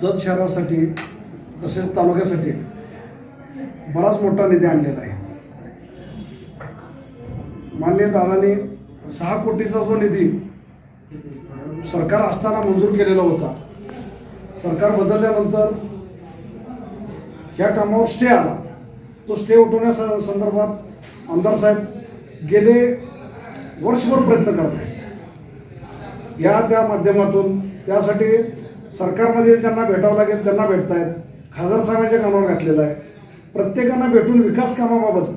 जत शहरासाठी तसेच तालुक्यासाठी बराच मोठा निधी आणलेला आहे. मान्य दादाने सहा कोटीचा जो निधी सरकार असताना मंजूर केलेला होता सरकार बदलल्यानंतर ह्या कामावर स्टे आला. तो स्टे उठवण्या संदर्भात आमदार साहेब गेले वर्षभर प्रयत्न करत आहेत. या त्या माध्यमातून त्यासाठी सरकारमध्ये ज्यांना भेटावं लागेल त्यांना भेटतायत. खासदार साहेबांच्या कानावर घातलेलं आहे. प्रत्येकांना भेटून विकास कामाबाबत.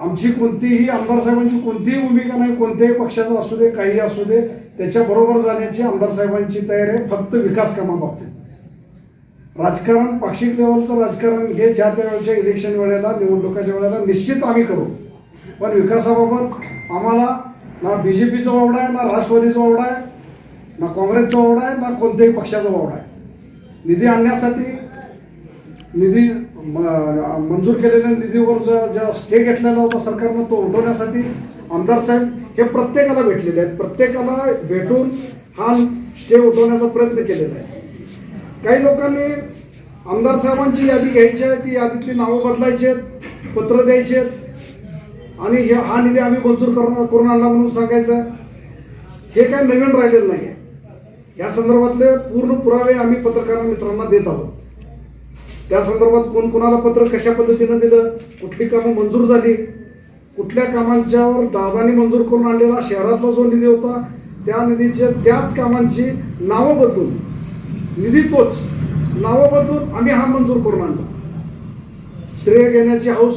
आमची कोणतीही आमदार साहेबांची कोणतीही भूमिका नाही कोणत्याही पक्षाचं असू दे काही असू दे त्याच्याबरोबर जाण्याची आमदार साहेबांची तयारी आहे फक्त विकास कामाबाबतीत. राजकारण पाक्षिक लेवलचं राजकारण हे ज्या त्यावेळेच्या इलेक्शन वेळेला निवडणुकाच्या वेळेला निश्चित आम्ही करू. पण विकासाबाबत आम्हाला ना बी जे पीचा वावडा आहे ना राष्ट्रवादीचा वावडा आहे ना काँग्रेसचा वावडा आहे ना कोणत्याही पक्षाचा वावडा आहे. निधी आणण्यासाठी निधी म- मंजूर केलेल्या निधीवर ज्या ज्या स्टे घेतलेला होता सरकारनं तो उठवण्यासाठी आमदार साहेब हे प्रत्येकाला भेटलेले आहेत. प्रत्येकाला भेटून हा स्टे उठवण्याचा प्रयत्न केलेला आहे. काही लोकांनी आमदार साहेबांची यादी घ्यायची आहे ती यादीतली नावं बदलायची आहेत पत्र द्यायची आहेत. आणि हे हा निधी आम्ही मंजूर करून आणला म्हणून सांगायचं हे काय नवीन राहिलेलं नाही आहे. या संदर्भातले पूर्ण पुरावे आम्ही पत्रकार मित्रांना देत आहोत. त्या संदर्भात कोण कोणाला पत्र कशा पद्धतीनं दिलं कुठली कामं मंजूर झाली कुठल्या कामांच्यावर दादाने मंजूर करून आणलेला शहरातला जो निधी होता त्या निधीच्या त्याच कामांची नावं बदलून निधी तोच नावं बदलून आम्ही हा मंजूर करून आणला. श्रेय घेण्याची हौस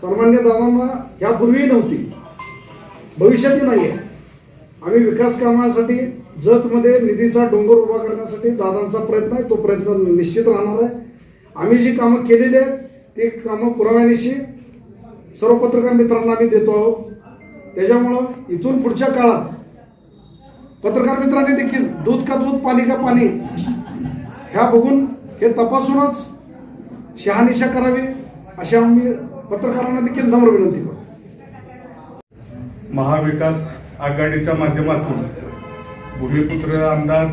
सामान्य दादांना ह्यापूर्वीही नव्हती. भविष्यातही नाही आहे आम्ही विकास कामासाठी जतमध्ये निधीचा डोंगर उभा करण्यासाठी दादांचा प्रयत्न आहे तो प्रयत्न निश्चित राहणार आहे. आम्ही जी कामं केलेली आहेत ती कामं पुराव्यानिशी सर्व पत्रकार मित्रांना आम्ही देतो आहोत. त्याच्यामुळं इथून पुढच्या काळात पत्रकार मित्रांनी देखील दूध का दूध पाणी का पाणी ह्या बघून हे तपासूनच शहानिशा करावी अशी आम्ही पत्रकारांना देखील नम्र विनंती करू महाविकास आघाडीच्या माध्यमातून भूमिपुत्र आमदार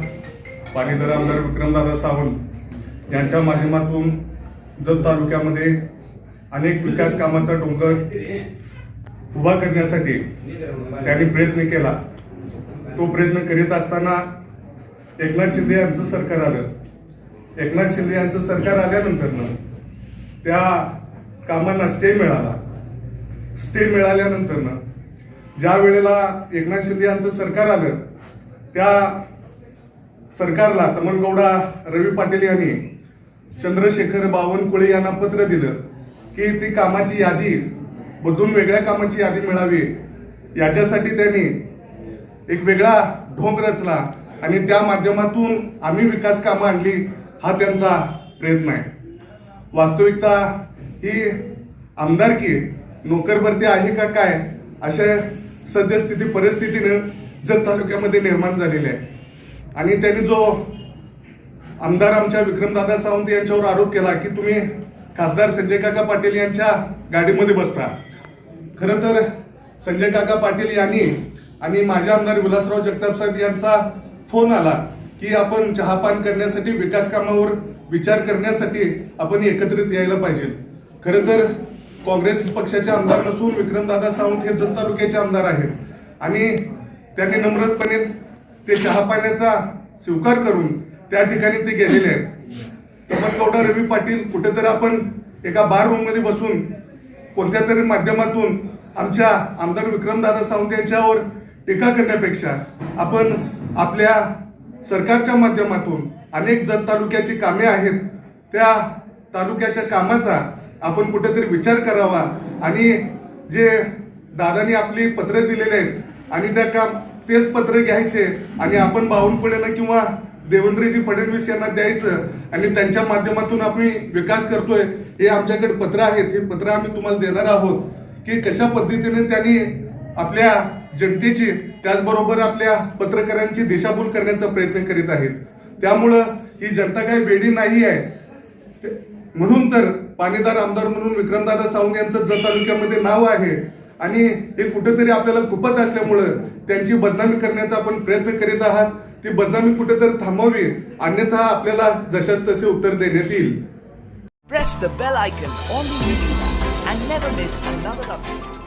पाणीदर आमदार विक्रमदादा सावंत यांच्या माध्यमातून जत तालुक्यामध्ये अनेक विकास कामाचा डोंगर उभा करण्यासाठी त्यांनी प्रयत्न केला. तो प्रयत्न करीत असताना एकनाथ शिंदे यांचं सरकार आलं. एकनाथ शिंदे यांचं सरकार आल्यानंतर त्या कामांना स्टे मिळाला. स्टे मिळाल्यानंतर ज्या वेळेला एकनाथ शिंदे यांचं सरकार आलं त्या सरकारला तमनगौडा रवी पाटील यांनी चंद्रशेखर बावनकुळे यांना पत्र दिलं की ती कामाची यादी बदलून वेगळ्या कामाची यादी मिळावी. याच्यासाठी त्यांनी एक वेगळा ढोंग रचला आणि त्या माध्यमातून आम्ही विकास कामं आणली हा त्यांचा प्रयत्न आहे. वास्तविकता ही आमदारकी नोकरभरती आहे का काय अशा सद्यस्थिती परिस्थितीनं जत तालुक्यामध्ये निर्माण झालेली आहे. आणि त्यांनी जो आमदार आमच्या विक्रमदादा सावंत यांच्यावर आरोप केला की तुम्ही खासदार संजय काका पाटील यांच्या गाडीमध्ये बसता. खरं तर संजय काका पाटील यांनी आणि माझे आमदार विलासराव जगताप साहेब यांचा फोन आला की आपण चहापान करण्यासाठी विकास कामावर विचार करण्यासाठी आपण एकत्रित यायला पाहिजे. खरं तर काँग्रेस पक्षाचे आमदार नसून विक्रमदादा सावंत हे जत तालुक्याचे आमदार आहेत. आणि त्यांनी नम्रतपणे ते चहा पाण्याचा स्वीकार करून त्या ठिकाणी ते गेलेले आहेत. तपनगौडा रवी पाटील कुठेतरी आपण एका बार रूममध्ये बसून कोणत्या तरी माध्यमातून आमच्या आमदार विक्रमदादा सावंत यांच्यावर टीका करण्यापेक्षा आपण आपल्या सरकारच्या माध्यमातून अनेक जत तालुक्याची कामे आहेत त्या तालुक्याच्या कामाचा आपण कुठेतरी विचार करावा आणि जे दादानी आपली पत्रे दिलेले आहेत आणि त्या काम तेच पत्र घ्यायचे आणि आपण बावनकुळेला किंवा देवेंद्रजी फडणवीस यांना द्यायचं आणि त्यांच्या माध्यमातून आम्ही विकास करतोय हे आमच्याकडे पत्र आहेत. हे पत्र आम्ही तुम्हाला देणार आहोत की कशा पद्धतीने त्यांनी आपल्या जनतेची त्याचबरोबर आपल्या पत्रकारांची दिशाभूल करण्याचा प्रयत्न करीत आहेत. त्यामुळं ही जनता काही वेळी नाही आहे. म्हणून तर पाणीदार आमदार म्हणून विक्रमदादा सावंत यांचं जत तालुक्यामध्ये नाव आहे. आणि हे कुठेतरी आपल्याला खुपत असल्यामुळं त्यांची बदनामी करण्याचा आपण प्रयत्न करीत आहात ती बदनामी कुठेतरी थांबवावी अन्यथा आपल्याला जशाच तसे उत्तर देण्यात येईल Press the bell icon on the YouTube app and never miss another update.